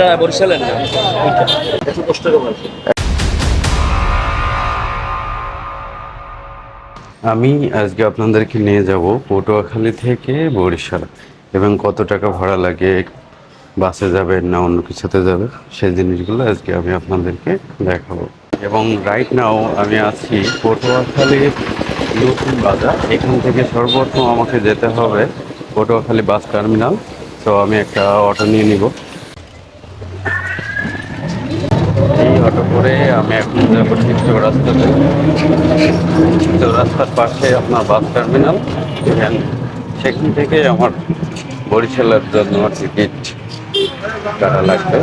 এটা বরিশালের না? একশো দশ টাকা আমি আজকে আপনাদেরকে নিয়ে যাব পটুয়াখালী থেকে বরিশাল। এবং কত টাকা ভাড়া লাগে বাসে যাবেন না অন্য কিছুতে যাবে সেই জিনিসগুলো আজকে আমি আপনাদেরকে দেখাবো। এবং রাইট নাও আমি আছি পটুয়াখালী নতুন বাজার। এখান থেকে সর্বপ্রথম আমাকে যেতে হবে পটুয়াখালী বাস টার্মিনাল। তো আমি একটা অটো নিয়ে নিব এই অটো করে আমি এখন যাব ঠিক রাস্তাতে। তো রাস্তার পাশে আপনার বাস টার্মিনাল সেখান থেকে আমার বরিশালের জন্য টিকিট কাটা লাগবে।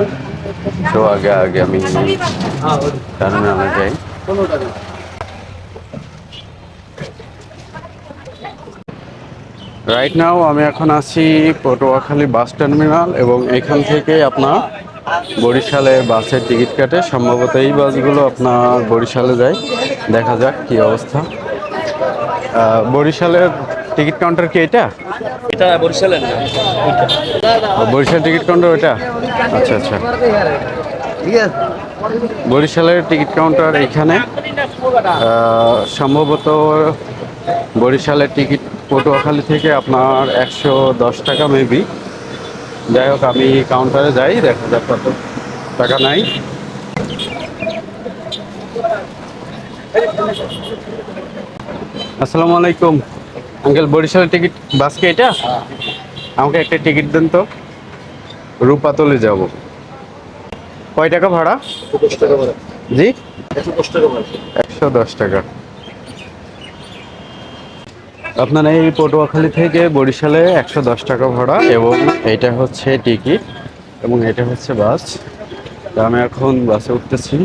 তো আগে আগে আমি টার্মিনালে যাই। রাইট নাও আমি এখন আছি পটুয়াখালী বাস টার্মিনাল, এবং এখান থেকে আপনার বরিশালে বাসের টিকিট কাটে। সম্ভবত এই বাসগুলো আপনার বরিশালে যায়। দেখা যাক কি অবস্থা। বরিশালের টিকিট কাউন্টার কি এটা? এটা বরিশালের না। বরিশাল টিকিট কাউন্টার ওইটা? আচ্ছা আচ্ছা। বরিশালের টিকিট কাউন্টার এখানে। সম্ভবত বরিশালের টিকিট পটুয়াখালী থেকে আপনার একশো দশ টাকা মেবি। যাই হোক আমি কাউন্টারে যাই দেখা যাক কত টাকা নাই। আসসালামু আলাইকুম। আঙ্কেল বরিশালের টিকিট বাস কি এটা? আমাকে একটা টিকিট দেন তো। রূপাতলে যাব। কয় টাকা ভাড়া। জি? একশো দশ টাকা বলছে একশো দশ টাকা আপনার এই পটুয়াখালী থেকে বরিশালে একশো দশ টাকা ভাড়া এবং এটা হচ্ছে টিকিট এবং এটা হচ্ছে বাস। আমি এখন বাসে উঠতেছি।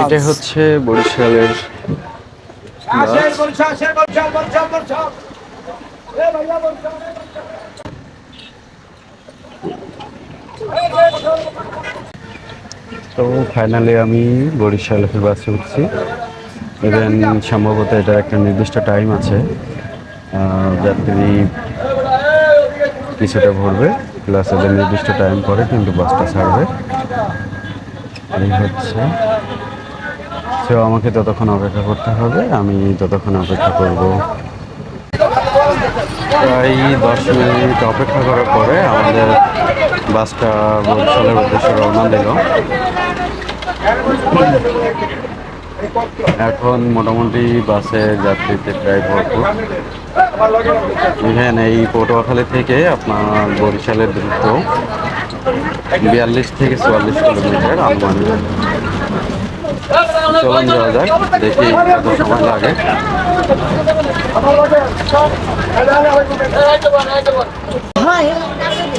এটা হচ্ছে বরিশালের বাস। তো ফাইনালি আমি বরিশালের বাসে উঠছি। ইভেন সম্ভবত এটার একটা নির্দিষ্ট টাইম আছে। যাত্রী কিছুটা ভরবে প্লাস এদের নির্দিষ্ট টাইম পরে কিন্তু বাসটা ছাড়বে। এই হচ্ছে। তো আমাকে ততক্ষণ অপেক্ষা করতে হবে, আমি ততক্ষণ অপেক্ষা করব। প্রায় দশ মিনিট অপেক্ষা করার পরে আমাদের বাসটা বরিশালের উদ্দেশ্যে রওনা দিল। এখন মোটামুটি বাসে যাত্রীতে প্রায় ভরপুর। ইভেন এই পটুয়াখালী থেকে আপনার বরিশালের দ্রুত বিয়াল্লিশ থেকে চুয়াল্লিশ কিলোমিটার আনুমানিক। চলুন যাওয়া যাক, দেখি কত সময় লাগে।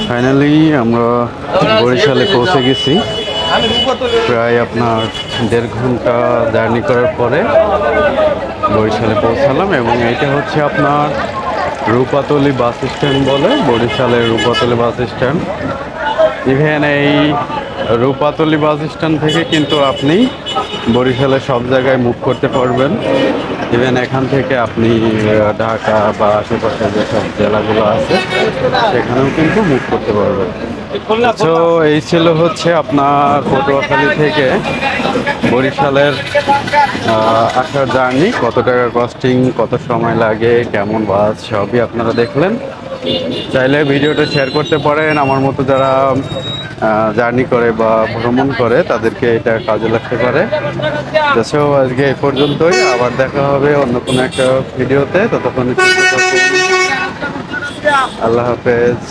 ফাইনালি আমরা বরিশালে পৌঁছে গেছি। প্রায় আপনার দেড় ঘণ্টা জার্নি করার পরে বরিশালে পৌঁছালাম এবং এটা হচ্ছে আপনার রূপাতলি বাস স্ট্যান্ড বলে, বরিশালের রূপাতলি বাস স্ট্যান্ড। ইভেন এই রূপাতলি বাস স্ট্যান্ড থেকে কিন্তু আপনি বরিশালে সব জায়গায় মুভ করতে পারবেন। ইভেন এখান থেকে আপনি ঢাকা বা আশেপাশে যেসব জেলাগুলো আছে, সেখানেও কিন্তু মুভ করতে পারবেন। এই ছিল হচ্ছে আপনার পটুয়াখালী থেকে বরিশালের আসার জার্নি, কত টাকা কস্টিং কত সময় লাগে, কেমন বাস সবই আপনারা দেখলেন। চাইলে ভিডিওটা শেয়ার করতে পারেন। আমার মতো যারা জার্নি করে বা ভ্রমণ করে, তাদেরকে এটা কাজে লাগতে পারে। তো আজকে এ পর্যন্তই। আবার দেখা হবে অন্য কোনো একটা ভিডিওতে। ততক্ষণ আল্লাহ হাফেজ।